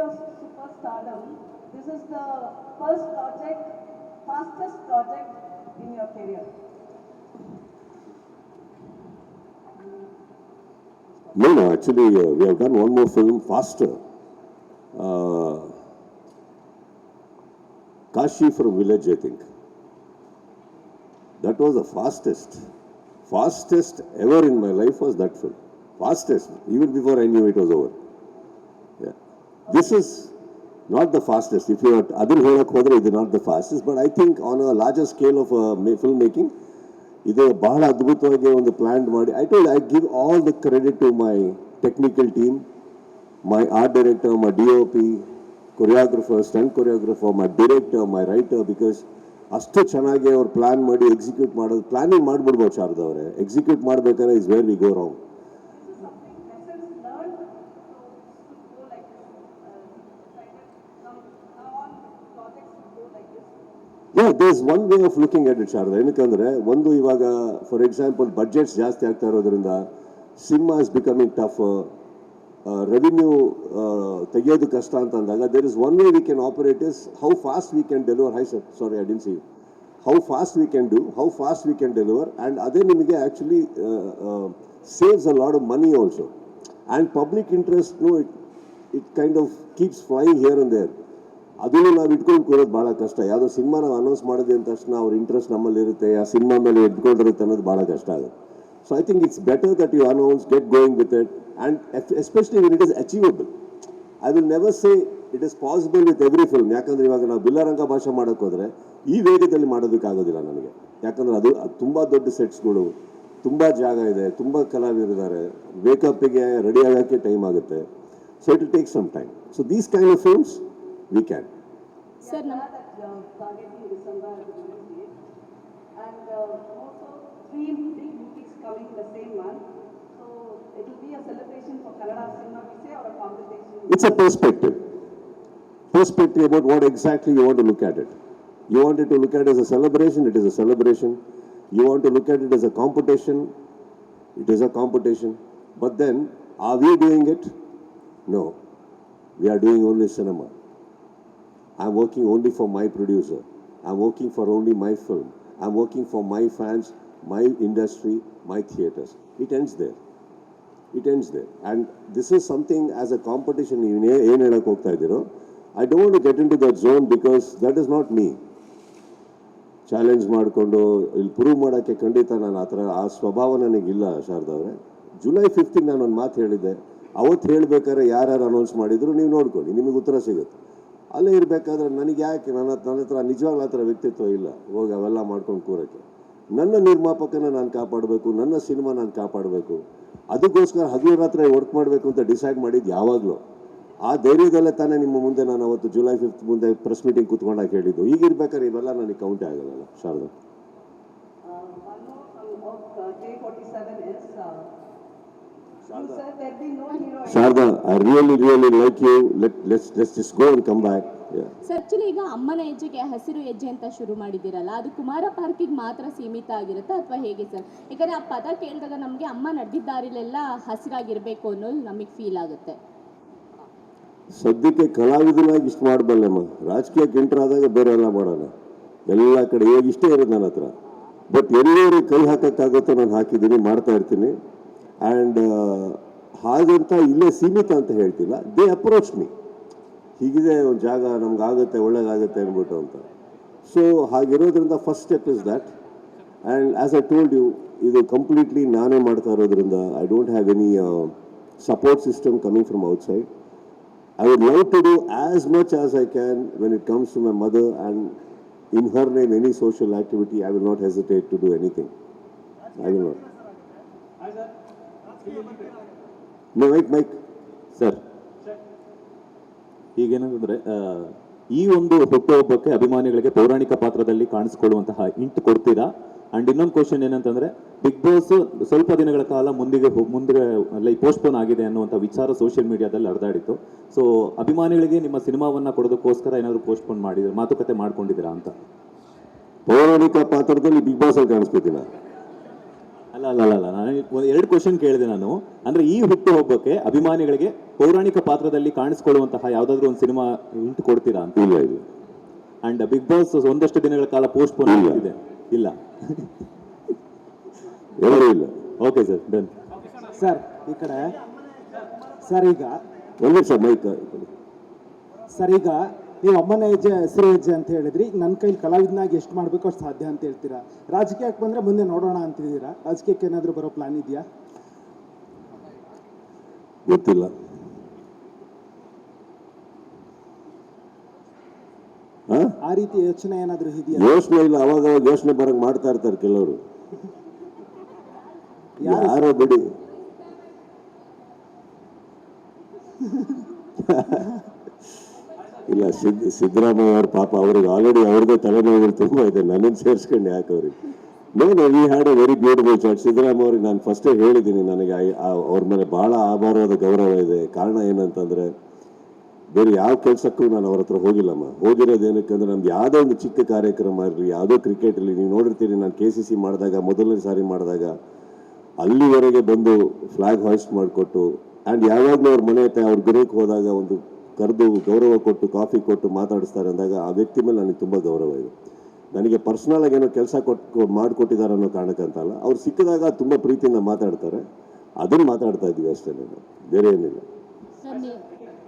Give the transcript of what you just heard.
your superstardom, this is the first project, fastest project in your career. No, no, actually, uh, we have done one more film faster. Uh, Kashi from village, I think. That was the fastest. Fastest ever in my life was that film. Fastest, even before I knew it was over. Yeah. Is not the fastest if you ಅದನ್ನು ಹೇಳಕ್ಕೆ ಹೋದ್ರೆ ಇದು not the fastest but I think on a larger scale of film making ಇದು ಬಹಳ ಅದ್ಭುತವಾಗಿ ಒಂದು plan ಮಾಡಿ. I told I give all the credit to my technical team my art director my D O P choreographer stunt choreographer my director my writer because ಅಷ್ಟು ಚೆನ್ನಾಗಿ ಅವ್ರು plan ಮಾಡಿ execute ಮಾಡೋದು ಪ್ಲ್ಯಾನಿಂಗ್ ಮಾಡ್ಬಿಡ್ಬೋದು ಶಾರದಾ ಎಕ್ಸಿಕ್ಯೂಟ್ ಮಾಡ್ಬೇಕಾದ್ರೆ is where we go wrong yeah there is one way of looking at it Sharada ಏನಕ್ಕಂದ್ರೆ, ಒಂದು ಇವಾಗ ಫಾರ್ ಎಕ್ಸಾಂಪಲ್ ಬಡ್ಜೆಟ್ಸ್ ಜಾಸ್ತಿ ಆಗ್ತಾ ಇರೋದ್ರಿಂದ cinema is becoming tough revenue ತೆಗೆಯೋದು ಕಷ್ಟ ಅಂತ ಅಂದಾಗ there is one way we can operate is how fast we can deliver hi sir sorry I didn't see how fast we can do how fast we can deliver and ಅದೇ ನಿಮಗೆ actually saves a lot of money also and public ಇಂಟ್ರೆಸ್ಟ್ನು it it kind of keeps flying here and there ಅದನ್ನು ನಾವು ಇಟ್ಕೊಂಡು ಕೂರೋದು ಭಾಳ ಕಷ್ಟ. ಯಾವುದೋ cinema ನಾವು announce ಮಾಡಿದೆ ಅಂದ ತಕ್ಷಣ ಅವ್ರ ಇಂಟ್ರೆಸ್ಟ್ ನಮ್ಮಲ್ಲಿ ಇರುತ್ತೆ ಆ ಸಿನಿಮಾ ಮೇಲೆ ಇಟ್ಕೊಂಡಿರುತ್ತೆ ಅನ್ನೋದು ಭಾಳ ಕಷ್ಟ ಆಗುತ್ತೆ. So I think it's better that you announce get going with it and especially it is achievable I will never say it is possible with every film ಯಾಕಂದ್ರೆ ಇವಾಗ ನಾವು ಬಿಲ್ಲರಂಗ ಭಾಷೆ ಮಾಡೋಕ್ಕೋದ್ರೆ ಈ ವೇಗದಲ್ಲಿ ಮಾಡೋದಕ್ಕಾಗೋದಿಲ್ಲ ನನಗೆ ಯಾಕಂದ್ರೆ ಅದು ತುಂಬ ದೊಡ್ಡ ಸೆಟ್ಸ್ಗಳು, ತುಂಬ ಜಾಗ ಇದೆ, ತುಂಬ ಕಲಾವಿದರಿದ್ದಾರೆ ವೇಕಪ್ಪಿಗೆ ರೆಡಿ ಆಗೋಕ್ಕೆ ಟೈಮ್ ಆಗುತ್ತೆ. So it take some time so these kind of films weekend. Sir, and uh, also three big movies coming the same month. So it will be a celebration for Kannada cinema, we say, or a. It's a perspective. Perspective about what exactly you want to look at it. You want it to look at it as a celebration, it is a celebration. You want to look at it as a competition, it is a competition. But then, are we doing it? No. We are doing only cinema. I'm working only for my producer. I'm working for only my film. I'm working for my fans, my industry, my theaters. It ends there. It ends there and this is something as a competition ನೀವು ಏನು ಹೇಳಕ್ಕೆ ಹೋಗ್ತಾ ಇದ್ದೀರೋ I don't get into that zone because that is not me challenge ಮಾಡಿಕೊಂಡು ಇಲ್ಲಿ prove ಮಾಡೋಕ್ಕೆ ಖಂಡಿತ ನಾನು ಆ ಥರ ಆ ಸ್ವಭಾವ ನನಗಿಲ್ಲ ಶಾರದಾ ಅವರೇ ಜುಲೈ ಫಿಫ್ತಿಗೆ ನಾನು ಒಂದು ಮಾತು ಹೇಳಿದ್ದೆ ಅವತ್ತು ಹೇಳಬೇಕಾದ್ರೆ ಯಾರ್ಯಾರು ಅನೌನ್ಸ್ ಮಾಡಿದ್ರು ನೀವು ನೋಡ್ಕೊಳ್ಳಿ ನಿಮಗೆ ಉತ್ತರ ಸಿಗುತ್ತೆ ಅಲ್ಲೇ ಇರಬೇಕಾದ್ರೆ ನನಗೆ ಯಾಕೆ ನನ್ನ ನನ್ನ ಹತ್ರ ನಿಜವಾಗ್ಲೂ ಆ ವ್ಯಕ್ತಿತ್ವ ಇಲ್ಲ? ಹೋಗಿ ಅವೆಲ್ಲ ಮಾಡ್ಕೊಂಡು ಕೂರೋಕ್ಕೆ. ನನ್ನ ನಿರ್ಮಾಪಕನ ನಾನು ಕಾಪಾಡಬೇಕು, ನನ್ನ ಸಿನಿಮಾ ನಾನು ಕಾಪಾಡಬೇಕು. ಅದಕ್ಕೋಸ್ಕರ ಹಗಲು ರಾತ್ರಿ ವರ್ಕ್ ಮಾಡಬೇಕು ಅಂತ ಡಿಸೈಡ್ ಮಾಡಿದ್ದು ಯಾವಾಗಲೂ. ಆ ಧೈರ್ಯದಲ್ಲೇ ತಾನೇ ನಿಮ್ಮ ಮುಂದೆ ನಾನು ಅವತ್ತು ಜುಲೈ ಫಿಫ್ತ್ ಮುಂದೆ ಪ್ರೆಸ್ ಮೀಟಿಂಗ್ ಕೂತ್ಕೊಂಡಾಗ ಹೇಳಿದ್ದು. ಈಗ ಇರ್ಬೇಕಾದ್ರೆ ಇವೆಲ್ಲ ನನಗೆ ಕೌಂಟೇ ಆಗಲ್ಲ Sharada? Sharada I really really like you let let's let's just go and come back sir actually ಈಗ ಅಮ್ಮನ ಹೆಜ್ಜೆಗೆ ಹಸಿರು ಹೆಜ್ಜೆ ಅಂತ ಶುರು ಮಾಡಿದ್ದೀರಲ್ಲ ಅದು ಕುಮಾರ ಪಾರ್ಕಿಗೆ ಮಾತ್ರ ಸೀಮಿತ ಆಗಿರುತ್ತಾ ಅಥವಾ ಹೇಗೆ ಸರ್? ಯಾಕಂದ್ರೆ ಆ ಪದ ಕೇಳಿದಾಗ ನಮಗೆ ಅಮ್ಮ ನಡೆದಿದ್ದ ದಾರಿಲೆಲ್ಲ ಹಸಿರಾಗಿರ್ಬೇಕು ಅನ್ನೋದು ನಮಗೆ ಫೀಲ್ ಆಗುತ್ತೆ. ಸದ್ಯಕ್ಕೆ ಕಲಾವಿದನಾಗಿ ಇಷ್ಟು ಮಾಡಬಲ್ಲಮ್ಮ ರಾಜಕೀಯ ಎಂಟರ್ ಆದಾಗ ಬೇರೆ ಎಲ್ಲ ಮಾಡೋಣ ಎಲ್ಲ ಕಡೆ ಇವಾಗ ಇಷ್ಟೇ ಇರೋದು ನನ್ನ ಹತ್ರ ಬಟ್ ಎಲ್ಲರೂ ಕೈ ಹಾಕೋಕ್ಕಾಗುತ್ತೋ ನಾನು ಹಾಕಿದ್ದೀನಿ ಮಾಡ್ತಾ ಇರ್ತೀನಿ. ಆ್ಯಂಡ್ ಹಾಗಂತ ಇಲ್ಲೇ ಸೀಮಿತ ಅಂತ ಹೇಳ್ತಿಲ್ಲ. ದೇ ಅಪ್ರೋಚ್ ಮೀ ಹೀಗಿದೆ ಒಂದು ಜಾಗ ನಮ್ಗೆ ಆಗುತ್ತೆ ಒಳ್ಳೇದಾಗುತ್ತೆ ಅಂದ್ಬಿಟ್ಟು ಅಂತ. So ಹಾಗಿರೋದ್ರಿಂದ first step is that and as I told you ಇದು ಕಂಪ್ಲೀಟ್ಲಿ ನಾನೇ ಮಾಡ್ತಾ ಇರೋದ್ರಿಂದ I don't have any support system coming from outside I would love to do as much as I can when it comes to my mother and in her name any social activity I will not hesitate to do anything I will not. No, mike sir ಈಗೇನಂದ್ರೆ ಈ ಒಂದು ಹುಟ್ಟುಹಬ್ಬಕ್ಕೆ ಅಭಿಮಾನಿಗಳಿಗೆ ಪೌರಾಣಿಕ ಪಾತ್ರದಲ್ಲಿ ಕಾಣಿಸ್ಕೊಳ್ಳುವಂತಹ int ಕೊಡ್ತೀರಾ? And ಇನ್ನೊಂದು question ಏನಂತಂದ್ರೆ ಬಿಗ್ ಬಾಸ್ ಸ್ವಲ್ಪ ದಿನಗಳ ಕಾಲ ಮುಂದಿಗೆ ಮುಂದೆ ಲೈಕ್ ಪೋಸ್ಟ್ಪೋನ್ ಆಗಿದೆ ಅನ್ನುವಂಥ ವಿಚಾರ ಸೋಷಿಯಲ್ ಮೀಡಿಯಾದಲ್ಲಿ ಹರಿದಾಡಿತ್ತು. ಸೊ ಅಭಿಮಾನಿಗಳಿಗೆ ನಿಮ್ಮ ಸಿನಿಮಾವನ್ನ ಕೊಡೋದಕ್ಕೋಸ್ಕರ ಏನಾದ್ರು ಪೋಸ್ಟ್ಪೋನ್ ಮಾಡಿದ್ರೆ ಮಾತುಕತೆ ಮಾಡ್ಕೊಂಡಿದ್ದೀರಾ ಅಂತ? ಪೌರಾಣಿಕ ಪಾತ್ರದಲ್ಲಿ ಬಿಗ್ ಬಾಸ್ ಅಲ್ಲಿ ಕಾಣಿಸ್ಕೊತೀನ ಅಲ್ಲ ಅಲ್ಲ ಅಲ್ಲ, ಅಲ್ಲ. ನಾನು ಒಂದು ಎರಡು ಕ್ವಶನ್ ಕೇಳಿದೆ ನಾನು. ಅಂದ್ರೆ ಈ ಹುಟ್ಟು ಹೋಗೋಕೆ ಅಭಿಮಾನಿಗಳಿಗೆ ಪೌರಾಣಿಕ ಪಾತ್ರದಲ್ಲಿ ಕಾಣಿಸ್ಕೊಳ್ಳುವಂತಹ ಯಾವ್ದಾದ್ರು ಒಂದು ಸಿನಿಮಾ ಇಂಟು ಕೊಡ್ತೀರಾ ಅಂತ? ಇಲ್ಲ ಇದು ಅಂಡ್ ಬಿಗ್ ಬಾಸ್ ಒಂದಷ್ಟು ದಿನಗಳ ಕಾಲ ಪೋಸ್ಟ್ ಪೋನ್ ಆಗಿದೆ. ಇಲ್ಲ. ಎಲ್ಲರೂ ಇಲ್ಲ? ಓಕೆ ಸರ್ ಡನ್ ಸರ್ ಈ ಕಡೆ. ಸರ್ ಈಗ. ಸರ್ ಮೈಕ್ ಸರ್ ಈಗ ನೀವು ಅಮ್ಮನ ಹೆಜ್ಜೆ ಹೆಸರು ಹೆಜ್ಜೆ ಅಂತ ಹೇಳಿದ್ರಿ ನನ್ನ ಕೈಲಿ ಕಲಾವಿದನಾಗಿ ಎಷ್ಟು ಮಾಡಬೇಕು ಅಷ್ಟು ಸಾಧ್ಯ ಅಂತ ಹೇಳ್ತೀರಾ? ರಾಜಕೀಯಕ್ಕೆ ಬಂದರೆ ಮುಂದೆ ನೋಡೋಣ ಅಂತಿದ್ದೀರಾ? ರಾಜಕೀಯಕ್ಕೆ ಏನಾದರೂ ಬರೋ ಪ್ಲಾನ್ ಇದೆಯಾ? ಗೊತ್ತಿಲ್ಲ. ಆ? ರೀತಿ ಯೋಚನೆ ಏನಾದರೂ ಇದೆಯಾ? ಯೋಚನೆ ಇಲ್ಲ ಅವಾಗ ಅವಾಗ ಯೋಚನೆ ಬರಂಗ್ ಮಾಡ್ತಾ ಇರ್ತಾರೆ ಕೆಲವರು? ಯಾರೋ ಬಿಡಿ. ಇಲ್ಲ, ಸಿದ್, ಸಿದ್ದರಾಮಯ್ಯ ಅವ್ರ ಪಾಪ ಅವ್ರಿಗೆ ಆಲ್ರೆಡಿ ಅವ್ರದ್ದೇ ತಲೆನೋವುಗಳು ತುಂಬ ಇದೆ. ನನ್ನನ್ನು ಸೇರಿಸ್ಕೊಂಡು ಯಾಕೆ ಅವ್ರಿಗೆ? No no we had a very beautiful chat Siddaramaiah ಅವ್ರಿಗೆ ನಾನು ಫಸ್ಟೇ ಹೇಳಿದ್ದೀನಿ ನನಗೆ ಅವ್ರ ಮೇಲೆ ಭಾಳ ಆಭಾರವಾದ ಗೌರವ ಇದೆ. ಕಾರಣ ಏನಂತಂದರೆ, ಬೇರೆ ಯಾವ ಕೆಲಸಕ್ಕೂ ನಾನು ಅವ್ರ ಹತ್ರ ಹೋಗಿಲ್ಲಮ್ಮ. ಹೋಗಿರೋದು ಏನಕ್ಕೆ ಅಂದ್ರೆ, ನಮ್ದು ಯಾವುದೋ ಒಂದು ಚಿಕ್ಕ ಕಾರ್ಯಕ್ರಮ ಇರಲಿ, ಯಾವುದೋ ಕ್ರಿಕೆಟಲ್ಲಿ ನೀವು ನೋಡಿರ್ತೀರಿ, ನಾನು ಕೆ ಸಿ ಸಿ ಮಾಡಿದಾಗ, ಮೊದಲನೇ ಸಾರಿ ಮಾಡಿದಾಗ, ಅಲ್ಲಿವರೆಗೆ ಬಂದು ಫ್ಲಾಗ್ ಹಾಯ್ಸ್ಟ್ ಮಾಡಿಕೊಟ್ಟು ಆ್ಯಂಡ್ ಯಾವಾಗಲೂ ಅವ್ರ ಮನೆ ಹತ್ರ, ಅವ್ರ ಗೃಹಕ್ಕೆ ಹೋದಾಗ ಒಂದು ಕರೆದು ಗೌರವ ಕೊಟ್ಟು, ಕಾಫಿ ಕೊಟ್ಟು ಮಾತಾಡಿಸ್ತಾರೆ ಅಂದಾಗ ಆ ವ್ಯಕ್ತಿ ಮೇಲೆ ನನಗೆ ತುಂಬ ಗೌರವ ಇದೆ. ನನಗೆ ಪರ್ಸ್ನಲ್ ಆಗಿ ಏನೋ ಕೆಲಸ ಕೊಟ್ಟು ಮಾಡಿಕೊಟ್ಟಿದ್ದಾರೆ ಅನ್ನೋ ಕಾರಣಕ್ಕಂತಲ್ಲ ಅವ್ರು ಸಿಕ್ಕಿದಾಗ ತುಂಬ ಪ್ರೀತಿಯಿಂದ ಮಾತಾಡ್ತಾರೆ. ಅದನ್ನು ಮಾತಾಡ್ತಾ ಇದ್ದೀವಿ ಅಷ್ಟೇ ನಾನು. ಬೇರೆ ಏನಿಲ್ಲ.